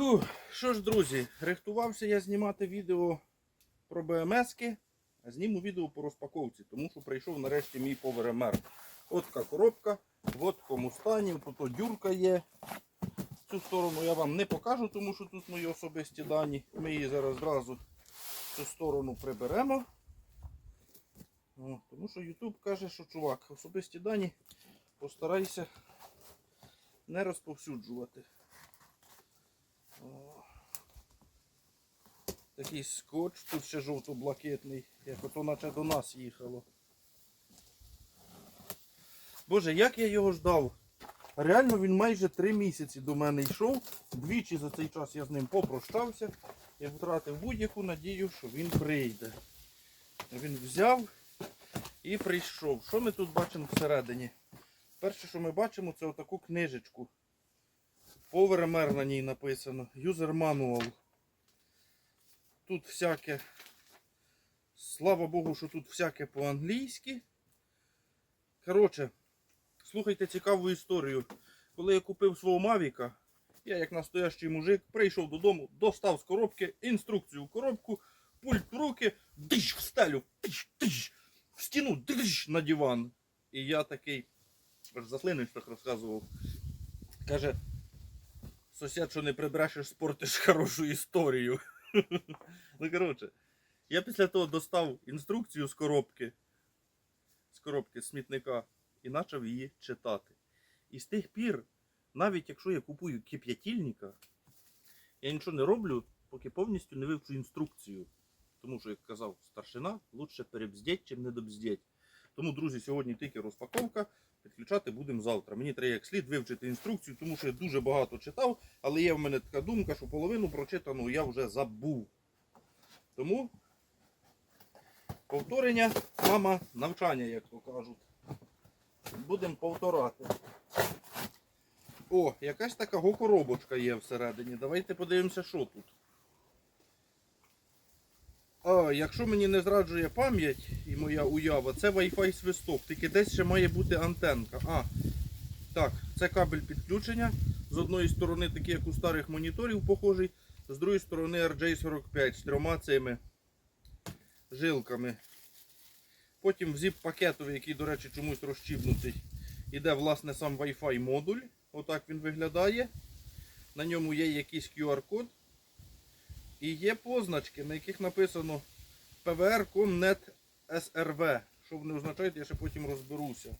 Фу, що ж, друзі, рихтувався я знімати відео про БМСки, а зніму відео по розпаковці, тому що прийшов нарешті мій поверемер. От така коробка, от в такому стані, тут дюрка є. Цю сторону я вам не покажу, тому що тут мої особисті дані. Ми її зараз зразу цю сторону приберемо. О, тому що YouTube каже, що чувак, особисті дані постарайся не розповсюджувати. Такий скотч, тут ще жовто-блакитний, як ото наче до нас їхало. Боже, як я його ждав. Реально він майже три місяці до мене йшов. Двічі за цей час я з ним попрощався і втратив будь-яку надію, що він прийде. Він взяв і прийшов. Що ми тут бачимо всередині? Перше, що ми бачимо, це отаку книжечку. Поверемер на ній написано. User Manual. Тут всяке. Слава Богу, що тут всяке по-англійськи. Коротше, слухайте цікаву історію. Коли я купив свого Мавіка, я як настоящий мужик прийшов додому, достав з коробки інструкцію в коробку, пульт в руки, диш в стелю, тиш, тиш, в стіну, диш на диван. І я такий, аж заслинився, так розказував. Каже, сусід, що не прибрешеш, спортиш хорошу історію. Ну, коротше, я після того достав інструкцію з коробки, з коробки смітника і почав її читати. І з тих пір, навіть якщо я купую кип'ятільника, я нічого не роблю, поки повністю не вивчу інструкцію. Тому що, як казав старшина, лучше перебздіть, чим не добздіть. Тому, друзі, сьогодні тільки розпаковка. Підключати будемо завтра. Мені треба як слід вивчити інструкцію, тому що я дуже багато читав, але є в мене така думка, що половину прочитану я вже забув. Тому повторення, мама, навчання, як то кажуть. Будемо повторати. О, якась така гокоробочка є всередині. Давайте подивимося, що тут. А, якщо мені не зраджує пам'ять і моя уява, це Wi-Fi свисток, тільки десь ще має бути антенка. А, так, це кабель підключення. З одної сторони, такий, як у старих моніторів, похожий, з другої сторони RJ45 з трьома цими жилками. Потім в зіп-пакетовий, який, до речі, чомусь розчібнутий, іде власне сам Wi-Fi модуль. Отак він виглядає. На ньому є якийсь QR-код. І є позначки, на яких написано PVR Comnet SRV. Що вони означають, я ще потім розберуся.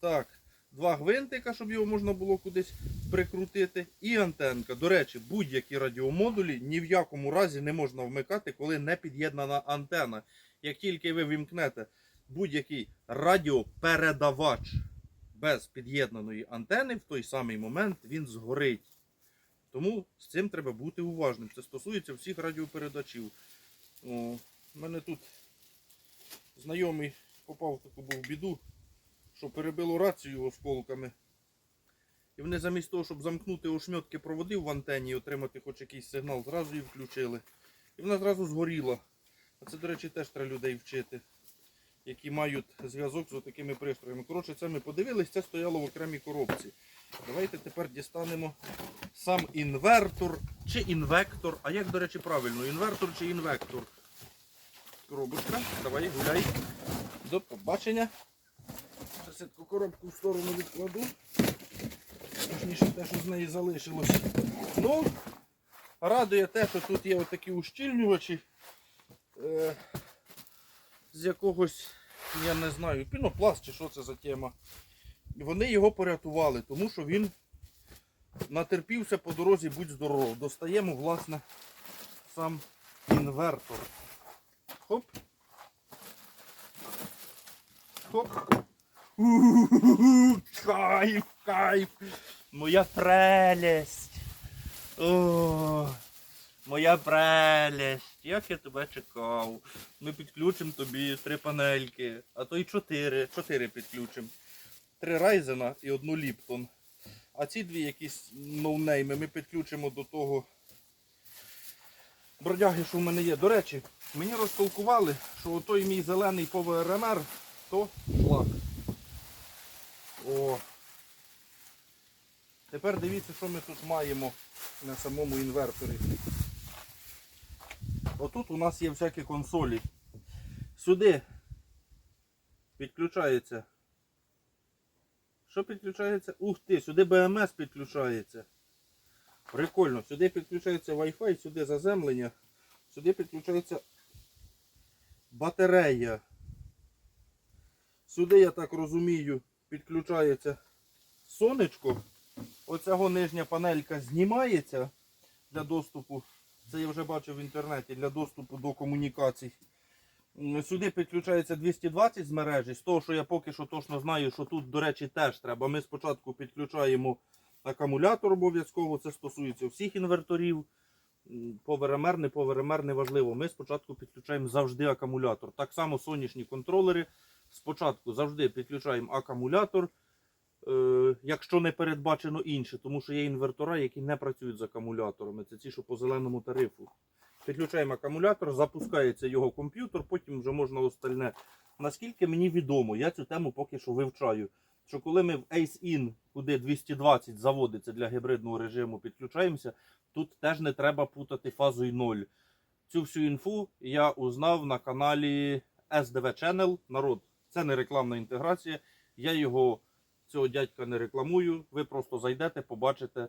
Так, два гвинтика, щоб його можна було кудись прикрутити. І антенка. До речі, будь-які радіомодулі ні в якому разі не можна вмикати, коли не під'єднана антена. Як тільки ви вімкнете будь-який радіопередавач без під'єднаної антени, в той самий момент він згорить. Тому з цим треба бути уважним. Це стосується всіх радіопередачів. О, у мене тут знайомий попав в таку був біду, що перебило рацію осколками. І вони замість того, щоб замкнути ошмьотки проводів в антенні і отримати хоч якийсь сигнал, зразу її включили. І вона зразу згоріла. А це, до речі, теж треба людей вчити, які мають зв'язок з такими пристроями. Коротше, це ми подивились, це стояло в окремій коробці. Давайте тепер дістанемо сам інвертор чи інвектор. А як, до речі, правильно, інвертор чи інвектор? Коробочка, давай гуляй. До побачення. Зараз я таку коробку в сторону відкладу. Точніше те, що з неї залишилось. Ну, радує те, що тут є отакі ущільнювачі. Е, з якогось, я не знаю, пінопласт чи що це за тема. Вони його порятували, тому що він натерпівся по дорозі, будь здоров. Достаємо, власне, сам інвертор. Хоп. Хоп. У-у-у-у, Кайф, кайф. Моя прелесть. О, моя прелесть. Як я тебе чекав. Ми підключимо тобі три панельки, а то й чотири. Чотири підключимо. Три Ryzen і одну Lipton. А ці дві якісь ноунейми ми підключимо до того бродяги, що в мене є. До речі, мені розтолкували, що той мій зелений ПВРМР то шлак. О. Тепер дивіться, що ми тут маємо на самому інверторі. Отут у нас є всякі консолі. Сюди підключається. Що підключається? Ух ти, сюди BMS підключається. Прикольно. Сюди підключається Wi-Fi, сюди заземлення, сюди підключається батарея. Сюди, я так розумію, підключається сонечко. Оцього нижня панелька знімається для доступу. Це я вже бачив в інтернеті для доступу до комунікацій. Сюди підключається 220 з мережі. З того, що я поки що точно знаю, що тут, до речі, теж треба. Ми спочатку підключаємо акумулятор обов'язково. Це стосується всіх інверторів. Поверемер, не поверемер, не важливо. Ми спочатку підключаємо завжди акумулятор. Так само сонячні контролери. Спочатку завжди підключаємо акумулятор, е, якщо не передбачено інше, тому що є інвертора, які не працюють з акумуляторами. Це ті, що по зеленому тарифу. Підключаємо акумулятор, запускається його комп'ютер, потім вже можна остальне. Наскільки мені відомо, я цю тему поки що вивчаю. Що коли ми в Ace-In, куди 220 заводиться для гібридного режиму, підключаємося, тут теж не треба путати фазою 0. Цю всю інфу я узнав на каналі SDV Channel. Народ, це не рекламна інтеграція. Я його, цього дядька не рекламую. Ви просто зайдете, побачите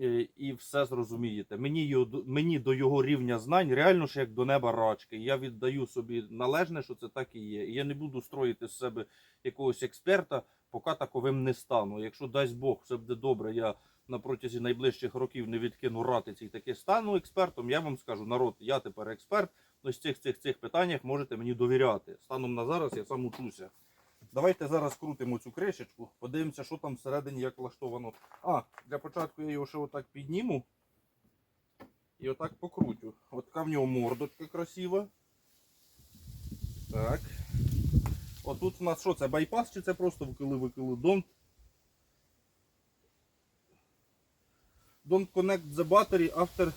е, і все зрозумієте. Мені, мені до його рівня знань реально ж як до неба рачки. Я віддаю собі належне, що це так і є. І я не буду строїти з себе якогось експерта, поки таковим не стану. Якщо дасть Бог, все буде добре, я на протязі найближчих років не відкину ратиці і таки стану експертом, я вам скажу, народ, я тепер експерт. Ось цих цих цих питаннях можете мені довіряти. Станом на зараз я сам учуся. Давайте зараз крутимо цю кришечку, подивимося, що там всередині як влаштовано. А, для початку я його ще отак підніму і отак покрутю. От така в нього мордочка красива. Так. Отут у нас що це? Байпас чи це просто викили-викили? Don't, don't connect the battery after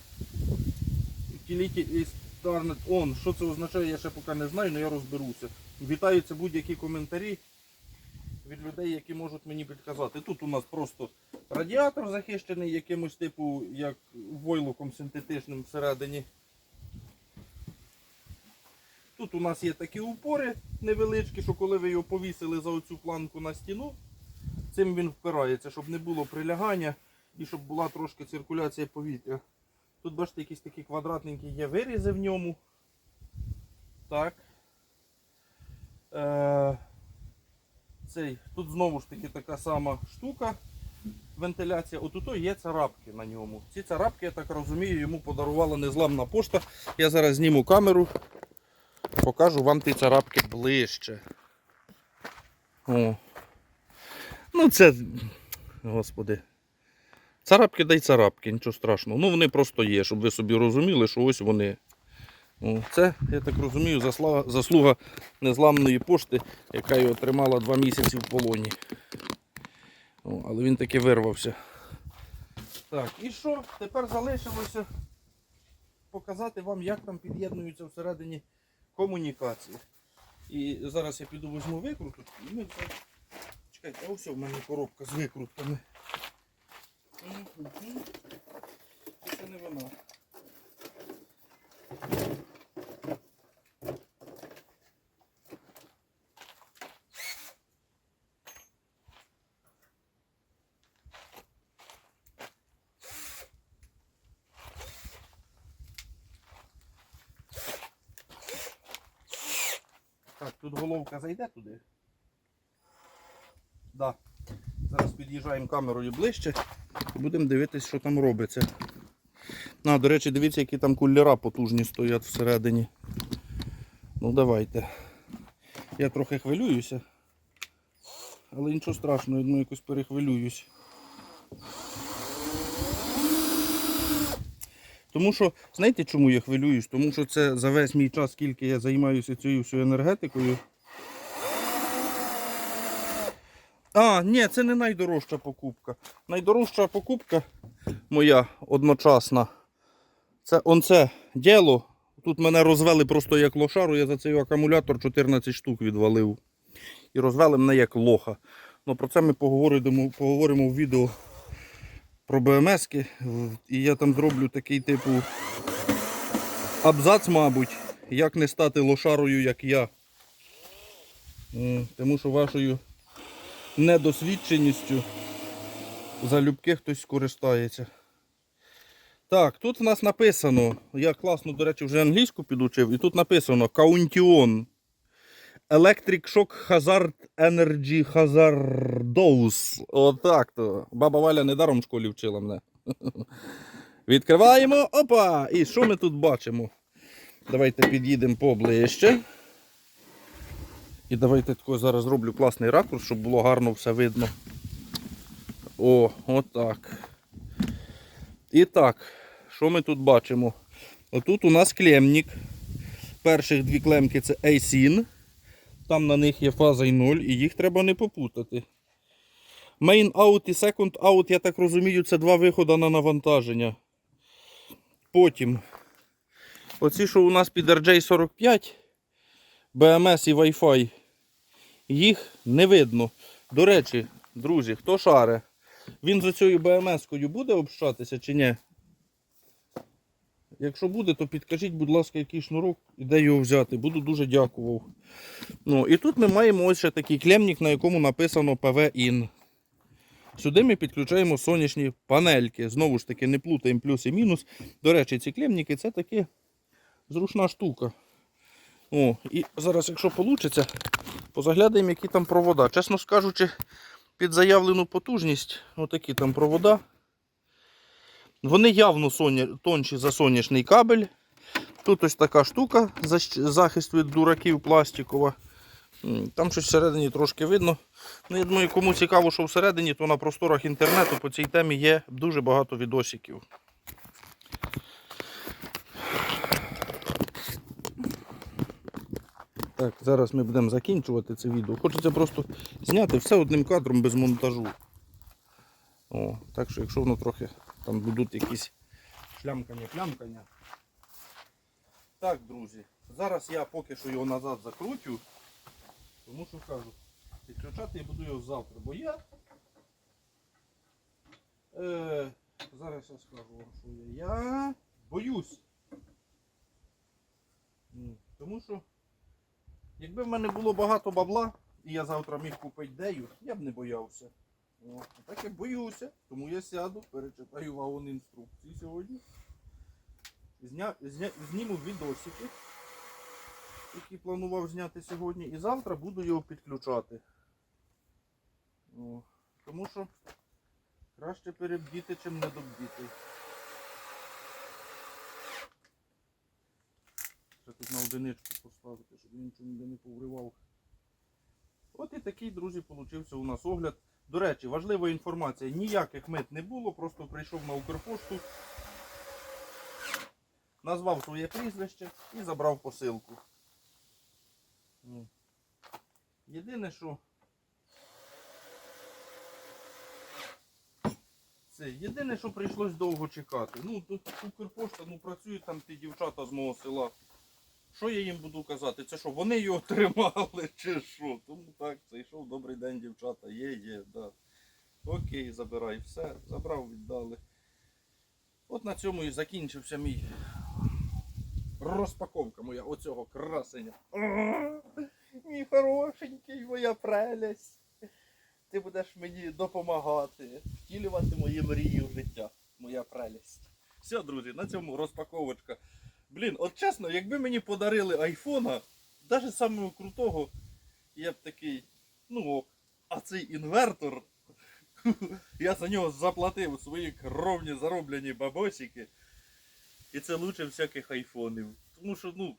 utility is turned on. Що це означає, я ще поки не знаю, але я розберуся. Вітаються будь-які коментарі від людей, які можуть мені підказати. Тут у нас просто радіатор захищений якимось типу, як войлоком синтетичним всередині. Тут у нас є такі упори невеличкі, що коли ви його повісили за оцю планку на стіну, цим він впирається, щоб не було прилягання і щоб була трошки циркуляція повітря. Тут бачите, якісь такі квадратненькі є вирізи в ньому. Так. Е, цей, тут знову ж таки така сама штука. Вентиляція. Отут є царапки на ньому. Ці царапки, я так розумію, йому подарувала незламна пошта. Я зараз зніму камеру, покажу вам ті царапки ближче. О. Ну це. Господи. Царапки дай царапки, нічого страшного. Ну вони просто є, щоб ви собі розуміли, що ось вони. О, Це, я так розумію, заслуга, заслуга незламної пошти, яка його тримала два місяці в полоні. О, але він таки вирвався. Так, і що? Тепер залишилося показати вам, як там під'єднуються всередині комунікації. І зараз я піду візьму викрутку і ми це. Чекайте, а ось в мене коробка з викрутками. Це не вона. Так, тут головка зайде туди. Да. Зараз під'їжджаємо камерою ближче і будемо дивитися, що там робиться. А, до речі, дивіться, які там кулера потужні стоять всередині. Ну давайте. Я трохи хвилююся. Але нічого страшного, я думаю, якось перехвилююсь. Тому що, знаєте, чому я хвилююсь? Тому що це за весь мій час, скільки я займаюся цією всю енергетикою. А, ні, це не найдорожча покупка. Найдорожча покупка моя одночасна. Це он діло. Тут мене розвели просто як лошару, я за цей акумулятор 14 штук відвалив. І розвели мене як лоха. Ну про це ми поговоримо, поговоримо в відео про БМСки. І я там зроблю такий типу абзац, мабуть, як не стати лошарою, як я. Тому що вашою недосвідченістю залюбки хтось скористається. Так, тут в нас написано, я класно, до речі, вже англійську підучив, і тут написано Каунтіон. Electric Shock Hazard Energy Hazardous. Отак то. Баба Валя недаром в школі вчила мене. Відкриваємо. Опа! І що ми тут бачимо? Давайте під'їдемо поближче. І давайте тако зараз зроблю класний ракурс, щоб було гарно все видно. О, отак. І так, що ми тут бачимо? Отут у нас клемник. Перших дві клемки це ASIN. Там на них є фаза і 0, і їх треба не попутати. Main out і second out, я так розумію, це два виходи на навантаження. Потім. Оці, що у нас під RJ45, BMS і Wi-Fi, їх не видно. До речі, друзі, хто шаре, він за цією BMS-кою буде общатися чи ні? Якщо буде, то підкажіть, будь ласка, який шнурок і де його взяти. Буду дуже дякував. Ну, і тут ми маємо ось ще такий клемник, на якому написано PV-IN. Сюди ми підключаємо сонячні панельки. Знову ж таки, не плутаємо плюс і мінус. До речі, ці клемники це таки зручна штука. О, і зараз, якщо вийде, позаглядаємо, які там провода. Чесно скажучи, під заявлену потужність, отакі там провода. Вони явно тонші за сонячний кабель. Тут ось така штука, защ- захист від дураків пластикова. Там щось всередині трошки видно. Ну, я думаю, кому цікаво, що всередині, то на просторах інтернету по цій темі є дуже багато відосиків. Так, зараз ми будемо закінчувати це відео. Хочеться просто зняти все одним кадром без монтажу. О, так що якщо воно трохи там будуть якісь шлямкання-плямкання. Так, друзі, зараз я поки що його назад закручу, тому що кажу, підключати я буду його завтра, бо я. Е, зараз я скажу вам, що я. Я боюсь. Тому що, якби в мене було багато бабла, і я завтра міг купити дею, я б не боявся. О, так я боюся, тому я сяду, перечитаю вагон інструкції сьогодні. Зня, зня, зніму відосики, які планував зняти сьогодні, і завтра буду його підключати. О, тому що краще перебдіти, чим не добдіти. Ще тут на одиничку поставити, щоб він нічого ніде не повривав. От і такий, друзі, получився у нас огляд. До речі, важлива інформація. Ніяких мит не було, просто прийшов на Укрпошту, назвав своє прізвище і забрав посилку. Єдине, що. Це єдине, що прийшлось довго чекати. Ну, тут Укрпошта, ну працюють там ті дівчата з мого села. Що я їм буду казати? Це що, вони його тримали чи що? Тому так, зайшов добрий день, дівчата. Є, є, да. Окей, забирай все. Забрав, віддали. От на цьому і закінчився мій розпаковка моя оцього красення. О, Мій хорошенький, моя прелесть. Ти будеш мені допомагати, втілювати мої мрії в життя. Моя прелесть. Все, друзі, на цьому розпаковочка. Блін, от чесно, якби мені подарили айфона, навіть самого крутого, я б такий, ну ок, а цей інвертор, я за нього заплатив свої кровні зароблені бабосики. І це лучше всяких айфонів. Тому що, ну.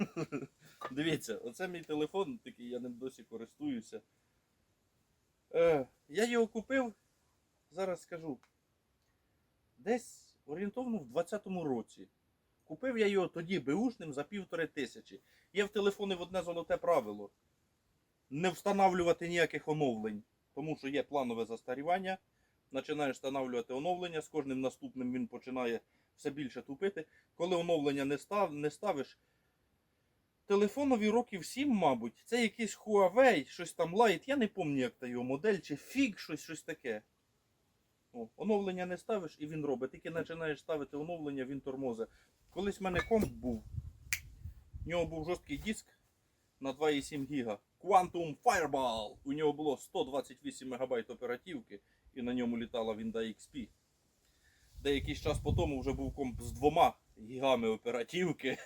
Дивіться, оце мій телефон, такий я ним досі користуюся. Е, я його купив, зараз скажу, десь орієнтовно в 20-му році. Купив я його тоді беушним за півтори тисячі. Є в телефоні в одне золоте правило. Не встановлювати ніяких оновлень, тому що є планове застарівання. Починаєш встановлювати оновлення, з кожним наступним він починає все більше тупити. Коли оновлення не, став, не ставиш, телефонові років 7, мабуть, це якийсь Huawei, щось там Lite, я не пам'ятаю, як та його модель, чи Fig, щось, щось таке. О, оновлення не ставиш і він робить. Тільки починаєш ставити оновлення, він тормозить. Колись в мене комп був. В нього був жорсткий диск на 2,7 гіга. Quantum Fireball. У нього було 128 МБ оперативки, і на ньому літала Winda XP. Деякий час по тому вже був комп з двома гігами оперативки.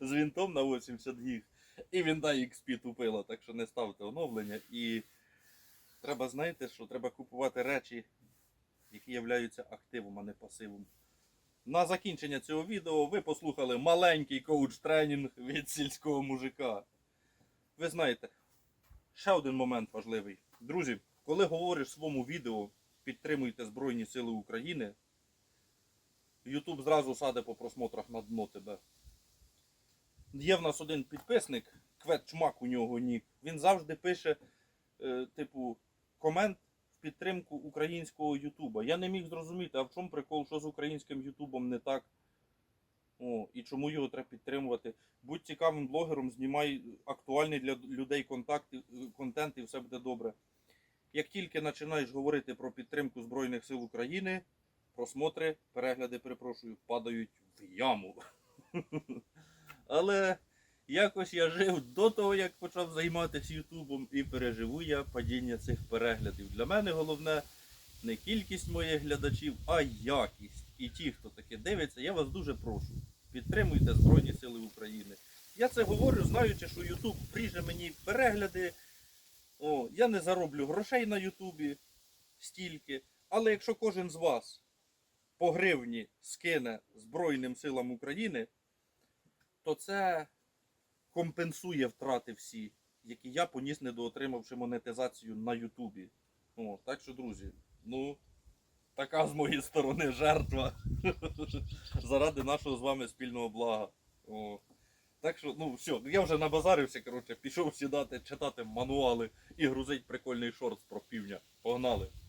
з вінтом на 80 гіг. І Winda XP тупила, так що не ставте оновлення. І треба, знаєте, що треба купувати речі, які являються активом, а не пасивом. На закінчення цього відео ви послухали маленький коуч-тренінг від сільського мужика. Ви знаєте, ще один момент важливий. Друзі, коли говориш в своєму відео, підтримуйте Збройні Сили України, YouTube зразу саде по просмотрах на дно тебе. Є в нас один підписник, Кветчмак у нього нік. Він завжди пише, е, типу, комент підтримку українського Ютуба. Я не міг зрозуміти, а в чому прикол, що з українським Ютубом не так. О, і чому його треба підтримувати. Будь цікавим блогером, знімай актуальний для людей контакт, контент і все буде добре. Як тільки починаєш говорити про підтримку Збройних сил України, просмотри, перегляди, перепрошую, падають в яму. Але якось я жив до того, як почав займатися Ютубом, і переживу я падіння цих переглядів. Для мене головне не кількість моїх глядачів, а якість. І ті, хто таке дивиться, я вас дуже прошу. Підтримуйте Збройні Сили України. Я це говорю, знаючи, що Ютуб пріже мені перегляди. О, я не зароблю грошей на Ютубі стільки. Але якщо кожен з вас по гривні скине Збройним силам України, то це компенсує втрати всі, які я поніс, недоотримавши монетизацію на Ютубі. О, так що, друзі, ну, така з моєї сторони жертва заради нашого з вами спільного блага. О. Так що, ну все, я вже набазарився, коротше, пішов сідати, читати мануали і грузить прикольний шорт про півня. Погнали!